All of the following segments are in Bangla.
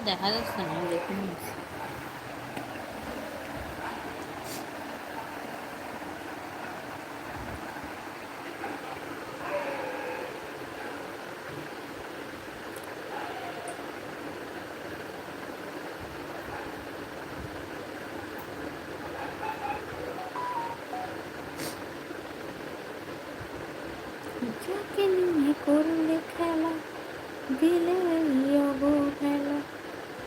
মুখটা দেখা যাচ্ছে না দেখুন যাকে নিয়ে করলে খেলা দিলে অবহেলা।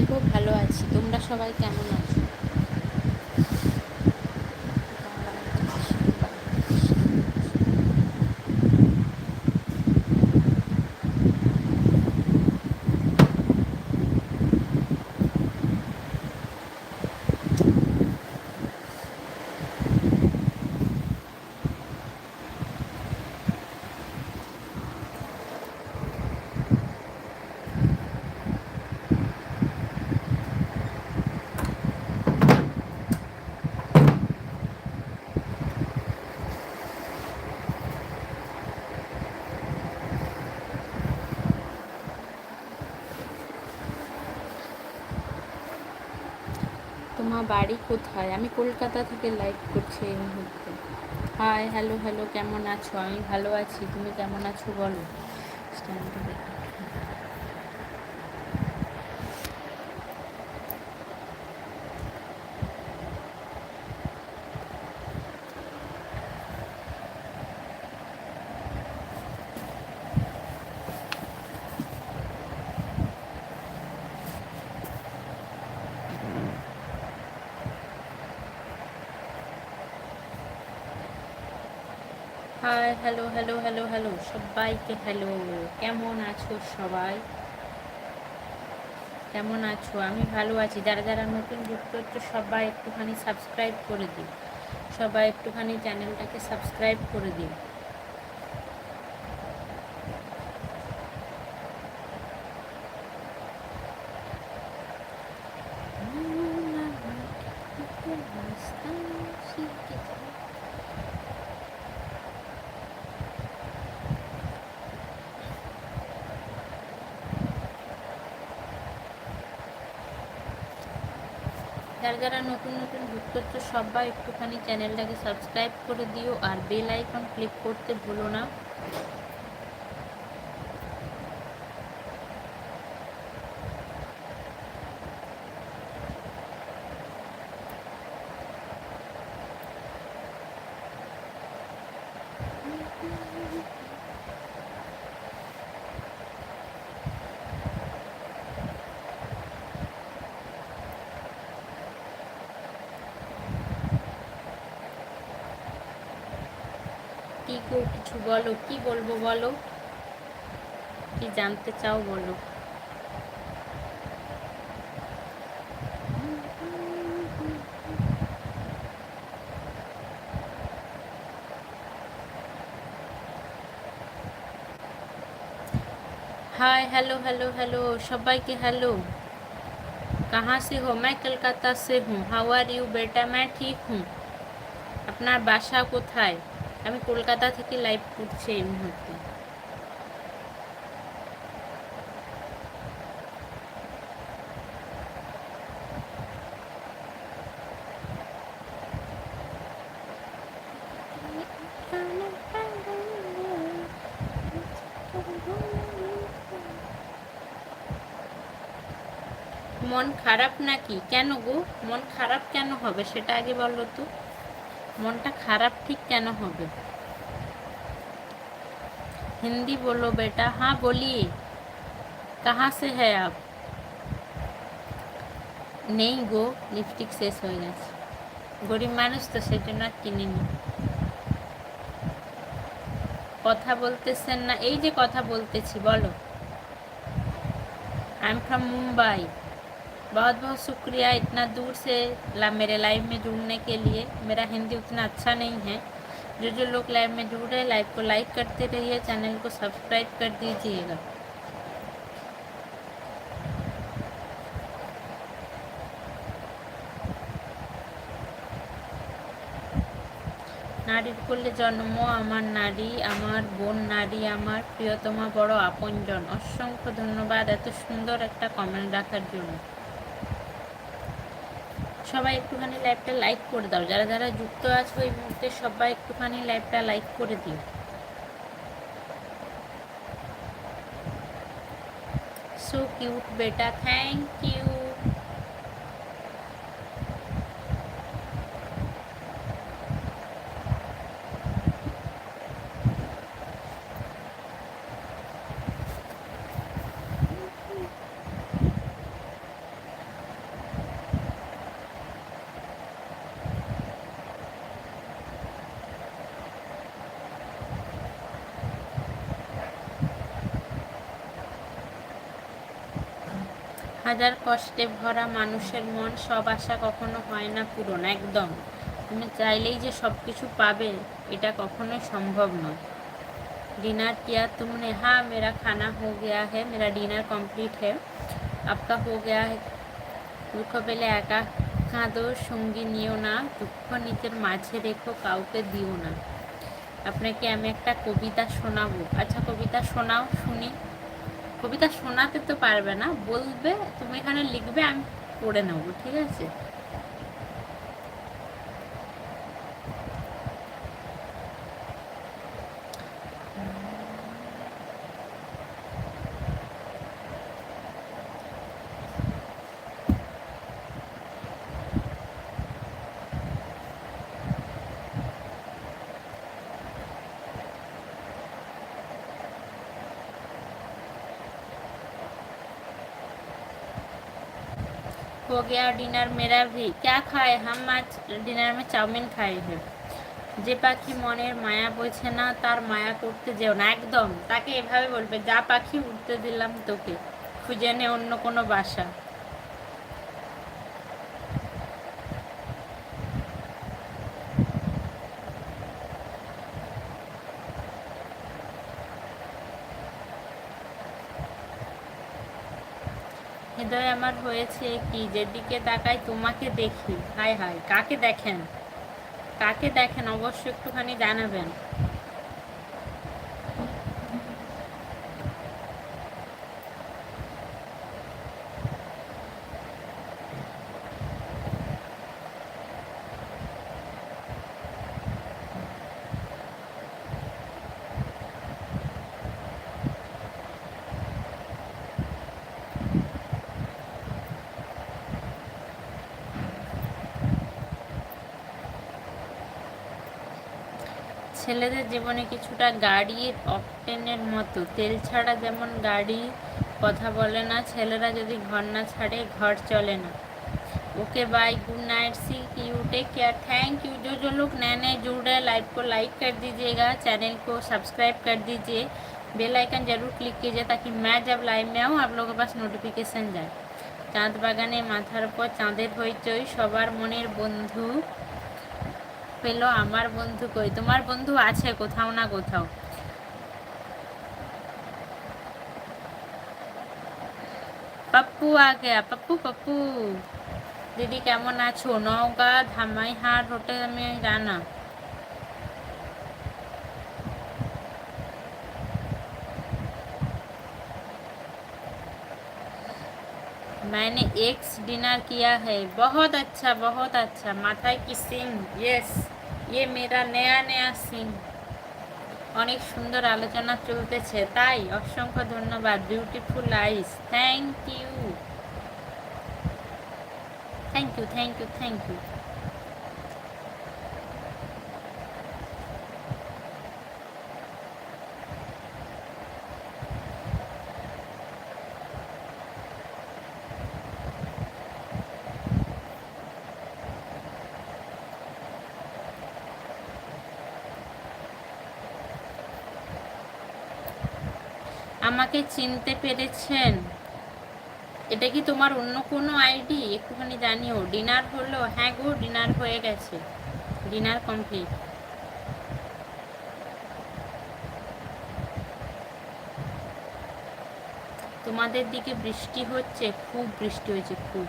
হ্যাঁ গো ভালো আছি। তোমরা সবাই কেমন আছো তোমার বাড়ি কোথায়? আমি কলকাতা থেকে লাইভ করছি এই মুহূর্তে। হাই হ্যালো হ্যালো কেমন আছো? আমি ভালো আছি। তুমি কেমন আছো বলো? স্ট্যান্ডটা দেখো hi hello hello hello hello, সবাইকে হ্যালো। কেমন আছো সবাই? কেমন আছো? আমি ভালো আছি। যারা যারা নতুন যুক্ত হচ্ছে, সবাই একটুখানি সাবস্ক্রাইব করে দিই সবাই একটুখানি চ্যানেলটাকে সাবস্ক্রাইব করে দিই যারা নতুন নতুন যুক্ত হচ্ছে সবাই একটুখানি চ্যানেলটাকে সাবস্ক্রাইব করে দিও আর বেল আইকন ক্লিক করতে ভুলো না। বলো কি বলবো বলো কি জানতে চাও বলো हाय हेलो हेलो हेलो সবাইকে হ্যালো कहाँ से हो मैं कलकत्ता से हूँ हाउ आर यू बेटा मैं ठीक हूँ আপনার বাসা কোথায় আমি কলকাতা থেকে লাইভ করছি এই মুহূর্তে। মন খারাপ নাকি? কেন গো? মন খারাপ কেন হবে? সেটা আগে বলো তো। মনটা খারাপ ঠিক কেন হবে হিন্দি বলো বেটা हाँ बोलिए कहाँ से है आप নেই গো লিপস্টিক শেষ হয়ে গেছে গরিব মানুষ তো সেজন্য আর কিনিনি কথা বলতেছেন না এই যে কথা বলতেছি বলো आई एम फ्रॉम मुंबई बहुत बहुत शुक्रिया इतना दूर से ला मेरे लाइव में जुड़ने के लिए मेरा हिंदी उतना अच्छा नहीं है जो जो लोग लाइव में जुड़ रहे हैं लाइव को लाइक करते रहिए चैनल को सब्सक्राइब कर दीजिएगा নারীর কোলে জন্ম আমার নারী আমার বোন নারী আমার প্রিয়তমা বড় আপনজন অসংখ্য ধন্যবাদ এত সুন্দর একটা কমেন্ট রাখার জন্য সবাই একটুখানি লাইভটা লাইক করে দাও। যারা যারা যুক্ত আছো এই মুহূর্তে সবাই একটুখানি লাইভটা লাইক করে দিও। সো কিউট বেটা। থ্যাংক ইউ হাজার কষ্টে ভরা মানুষের মন সব আশা কখনো হয় না পূরণ একদম তুমি চাইলেই যে সব কিছু পাবে এটা কখনোই সম্ভব নয় डिनर किया तुमने हाँ मेरा खाना हो गया है मेरा डिनर कंप्लीट है आपका हो गया है দুঃখ পেলে একা কাঁদো সঙ্গী নিও না দুঃখ নিজের মাঝে রেখো কাউকে দিও না আপনাকে আমি একটা কবিতা শোনাবো আচ্ছা কবিতা শোনাও শুনি কবিতা শোনাতে তো পারবে না বলবে তুমি এখানে লিখবে আমি পড়ে নেব ঠিক আছে? हो गया डिनर मेरा भी क्या खाए हम आज डिनर में চাউমিন খাই है যে পাখি মনের মায়া বোঝে না তার মায়া করতে যেও না একদম তাকে এভাবে বলবে যা পাখি উঠতে দিলাম তোকে খুঁজে নে অন্য কোনো বাসা হয়েছে কি? যেদিকে তাকাই তোমাকে দেখি। হায় হায়, কাকে দেখেন? কাকে দেখেন? অবশ্যই একটুখানি জানাবেন। ছেলেদের জীবনে কিছুটা গাড়ির অকটেনের মতো তেল ছাড়া যেমন গাড়ি কথা বলে না ছেলেরা যদি ঘর না ছাড়ে ঘর চলে না okay bye good night see you take care thank you जो जो लोग नए नए जुड़ रहे हैं लाइव को लाइक कर दीजिएगा चैनल को सब्सक्राइब कर दीजिए बेल आइकन जरूर क्लिक कीजिए ताकि मैं जब लाइव में आऊँ आप लोगों के पास नोटिफिकेशन जाए চাঁদ বাগানে মাথার উপর চাঁদের হইচই সবার মনের বন্ধু পেলো আমার বন্ধু কই তোমার বন্ধু আছে কোথাও না কোথাও পাপ্পু আ গেয়া পাপ্পু পাপ্পু দিদি কেমন আছো নওগাঁ ধামাইহাট হোটেল আমি জানা मैंने एक्स डिनर किया है बहुत अच्छा बहुत अच्छा माथा की सिंह यस ইয়ে মেরা নয়া নয়া সিন অনেক সুন্দর আলোচনা চলতেছে, তাই অসংখ্য ধন্যবাদ beautiful eyes thank you thank you thank you thank you আমাকে চিনতে পেরেছেন? এটা কি তোমার অন্য কোনো আইডি? একটুখানি জানিও। ডিনার হলো হ্যাঁ গো, ডিনার হয়ে গেছে। Dinner complete. তোমাদের দিকে বৃষ্টি হচ্ছে, খুব বৃষ্টি হয়েছে, খুব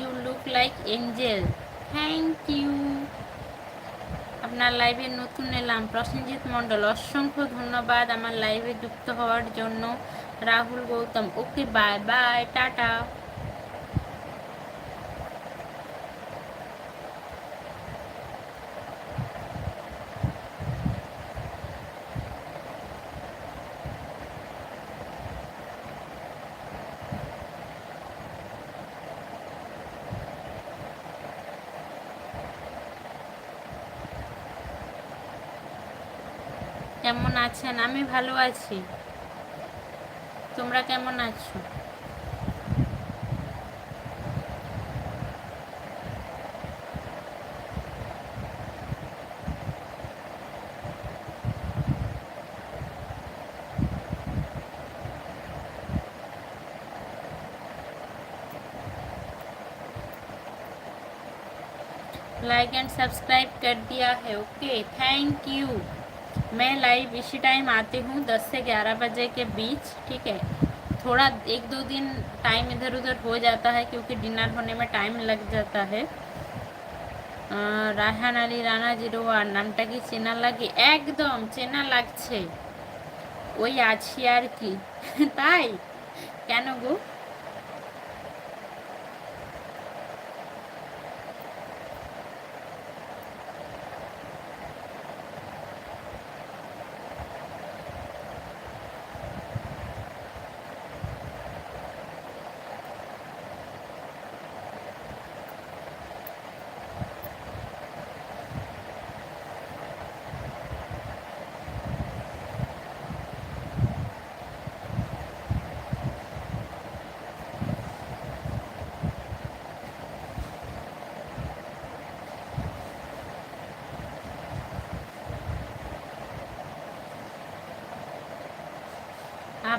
you look like angel thank you আপনার লাইভে নতুন এলাম। প্রসেনজিৎ মণ্ডল, অসংখ্য ধন্যবাদ আমার লাইভে যুক্ত হওয়ার জন্য। Rahul Gautam okay bye bye tata. আছেন আমি ভালো আছি তোমরা কেমন আছো लाइक एंड सब्सक्राइब कर दिया है ओके थैंक यू मैं लाइव इसी टाइम आती हूँ 10 से 11 बजे के बीच ठीक है थोड़ा एक दो दिन टाइम इधर उधर हो जाता है क्योंकि डिनर होने में टाइम लग जाता है রায়হান আলী রানা জিরো ওয়ান নামটা কি চেনা লাগে একদম চেনা লাগছে ওই আছি আর কি তাই কেন গো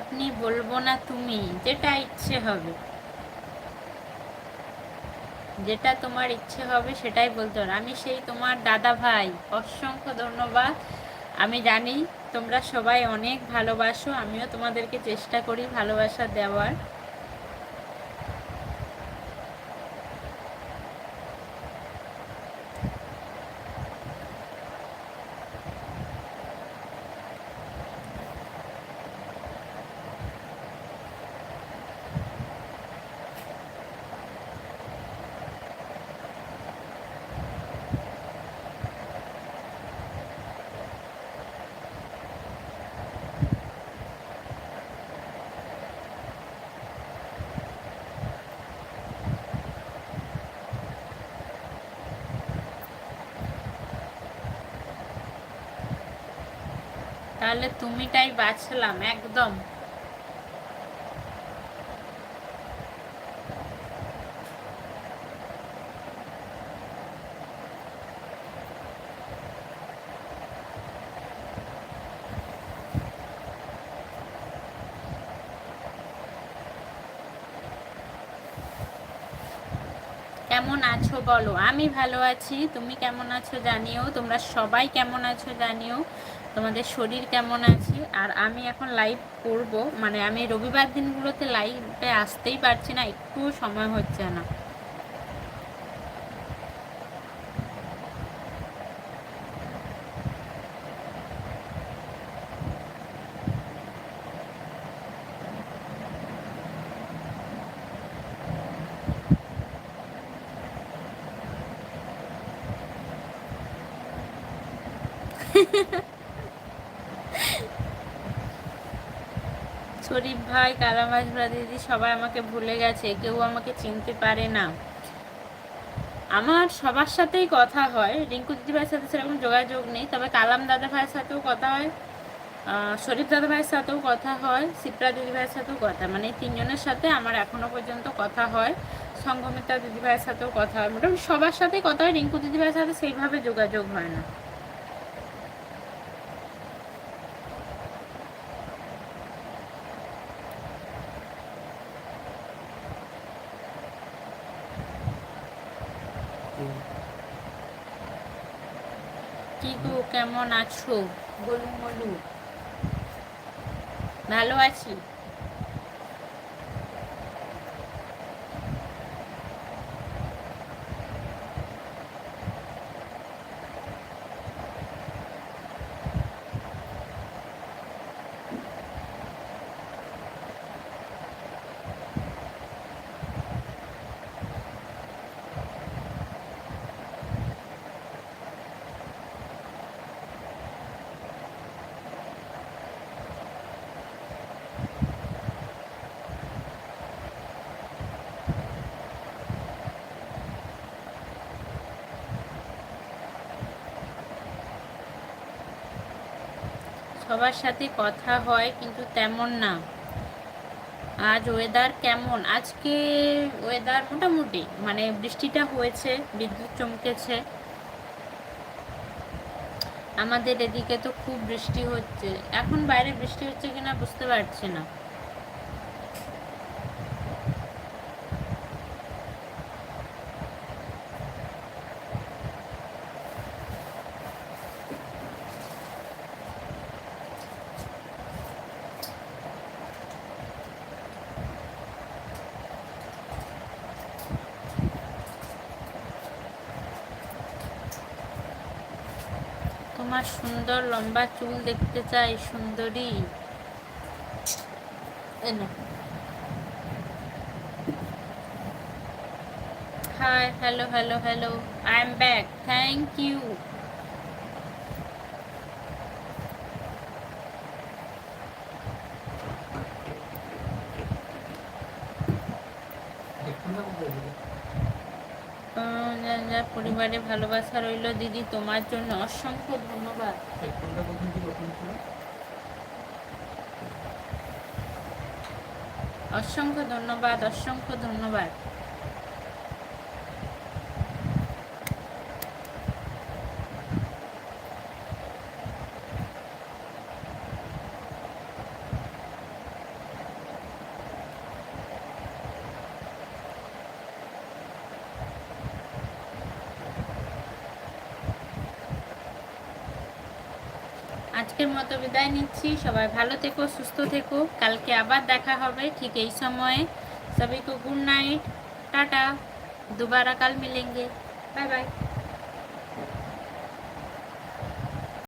আপনি বলব না তুমি, যেটা ইচ্ছে হবে। যেটা তোমার ইচ্ছে হবে সেটাই বলতে হবে। আমি সেই তোমার দাদা ভাই, অসংখ্য ধন্যবাদ। আমি জানি তোমরা সবাই অনেক ভালোবাসো, আমিও তোমাদেরকে চেষ্টা করি ভালোবাসা দেওয়ার। তাহলে তুমিটাই বাছলাম একদম। কেমন আছো বলো? আমি ভালো আছি, তুমি কেমন আছো জানিও, তোমরা সবাই কেমন আছো জানিও। তোমাদের শরীর কেমন আছে? আর আমি এখন লাইভ করব। মানে আমি রবিবার দিনগুলোতে লাইভে আসতেই পারছি না একটুও সময় হচ্ছে না। শরীফ ভাই কালামাজ দিদি সবাই আমাকে ভুলে গেছে, কেউ আমাকে চিনতে পারে না। আমার সবার সাথেই কথা হয়। রিঙ্কু দিদি ভাইয়ের সাথে সেরকম যোগাযোগ নেই, তবে কালাম দাদা ভাইয়ের সাথেও কথা হয় শরীফ দাদা ভাইয়ের সাথেও কথা হয় সিপ্রা দিদি ভাইয়ের সাথেও কথা মানে এই তিনজনের সাথে আমার এখনও পর্যন্ত কথা হয়, সঙ্গমিতা দিদি ভাইয়ের সাথেও কথা হয়। মোটামুটি সবার সাথেই কথা হয়, রিঙ্কু দিদি ভাইয়ের সাথে সেইভাবে যোগাযোগ হয় না কি গো কেমন আছো? বলুন বলু ভালো আছি? সবার সাথে কথা হয়, কিন্তু তেমন না। আজ ওয়েদার কেমন? আজকে ওয়েদার মোটামুটি মানে বৃষ্টিটা হয়েছে, বিদ্যুৎ চমকেছে। আমাদের এদিকে তো খুব বৃষ্টি হচ্ছে। এখন বাইরে বৃষ্টি হচ্ছে কিনা বুঝতে পারছি না। তোমার সুন্দর লম্বা চুল দেখতে চাই সুন্দরী। Hello hello hello I am back thank পরিবারে ভালোবাসা রইল। দিদি তোমার জন্য অসংখ্য ধন্যবাদ। অসংখ্য ধন্যবাদ অসংখ্য ধন্যবাদ। মতো বিদায় নিচ্ছি। সবাই ভালো থেকো, সুস্থ থেকো। কালকে আবার দেখা হবে ঠিক এই সময়ে। সবাইকে গুড নাইট টাটা। দুবারা কাল মিলেঙ্গে। Bye bye